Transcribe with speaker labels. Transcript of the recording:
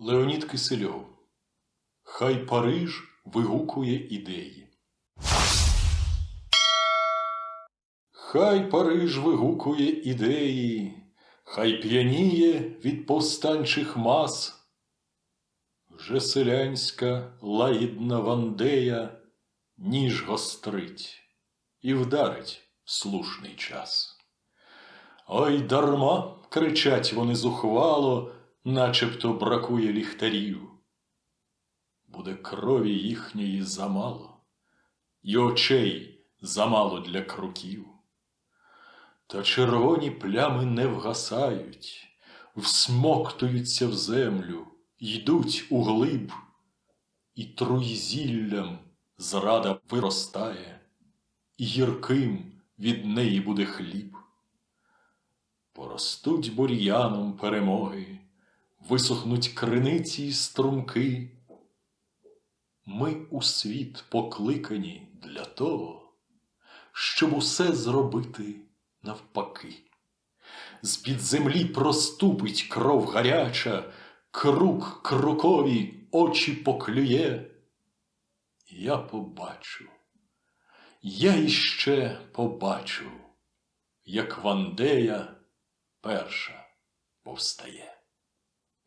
Speaker 1: Леонід Кисельов. Хай Париж вигукує ідеї. Хай Париж вигукує ідеї, хай п'яніє від повстанчих мас. Вже селянська лагідна вандея ніж гострить і вдарить в слушний час. Ой, дарма кричать вони зухвало, начебто бракує ліхтарів. Буде крові їхньої замало, і очей замало для круків. Та червоні плями не вгасають, всмоктуються в землю, йдуть у глиб, і труйзіллям зрада виростає, і гірким від неї буде хліб. Поростуть бур'яном перемоги, висохнуть криниці й струмки. Ми у світ покликані для того, щоб усе зробити навпаки. З-під землі проступить кров гаряча, крук крукові очі поклює. Я побачу, я іще побачу, як Вандея перша повстає.